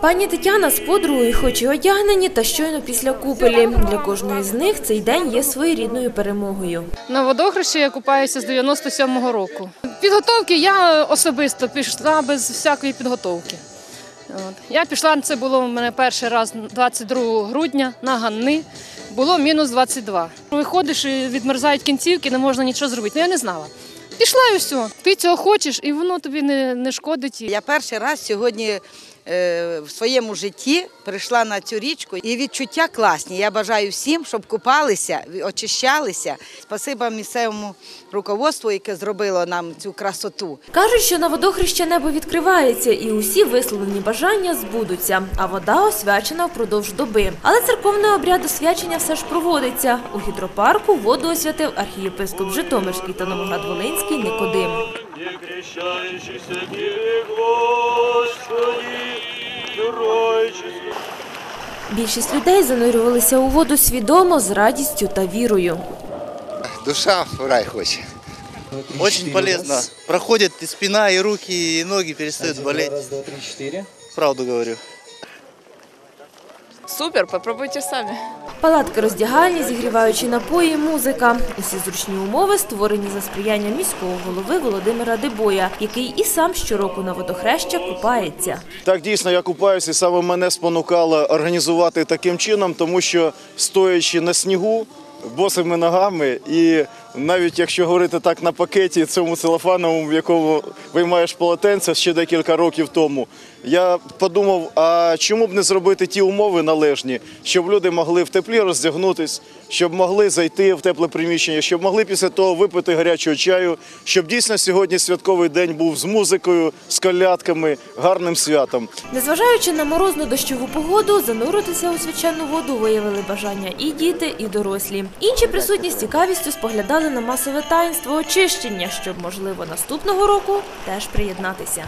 Пані Тетяна з подругою хоч і одягнені, та щойно після купелі. Для кожної з них цей день є своєрідною перемогою. На водохрещі я купаюся з 97-го року. Підготовки я особисто пішла без всякої підготовки. От. Я пішла, це було в мене перший раз 22 грудня на Ганни. Було мінус 22. Виходиш і відмерзають кінцівки, не можна нічого зробити. Ну я не знала. Пішла і все. Ти цього хочеш, і воно тобі не, не шкодить. Я перший раз сьогодні е, в своєму житті прийшла на цю річку і відчуття класні. Я бажаю всім, щоб купалися, очищалися. Спасибо місцевому руководству, яке зробило нам цю красоту. Кажуть, що на водохреща небо відкривається, і усі висловлені бажання збудуться, а вода освячена впродовж доби. Але церковний обряд освячення все ж проводиться. У гідропарку воду освятив архієпископ Житомирський та Новоград-Волинський Никодим. Герой честный. Більшість людей занурювалися у воду свідомо, з радістю та вірою. Душа в рай хочет. Очень полезно. Проходит и спина, и руки, и ноги перестают болеть. Раз, два, три, четыре. Правду говорю. Супер, попробуйте самі. Палатки роздягальні, зігріваючі напої, музика. Усі зручні умови створені за сприяння міського голови Володимира Дебоя, який і сам щороку на водохреща купається. Так дійсно я купаюся, і саме мене спонукало організувати таким чином, тому що стоячи на снігу босими ногами, і навіть якщо говорити так на пакеті, цьому целофановому, в якому виймаєш полотенце ще декілька років тому, я подумав, а чому б не зробити ті умови належні, щоб люди могли в теплі роздягнутись, щоб могли зайти в тепле приміщення, щоб могли після того випити гарячого чаю, щоб дійсно сьогодні святковий день був з музикою, з колядками, гарним святом. Незважаючи на морозну дощову погоду, зануритися у свячену воду виявили бажання і діти, і дорослі. Інші присутні з цікавістю споглядали на масове таїнство очищення, щоб, можливо, наступного року теж приєднатися.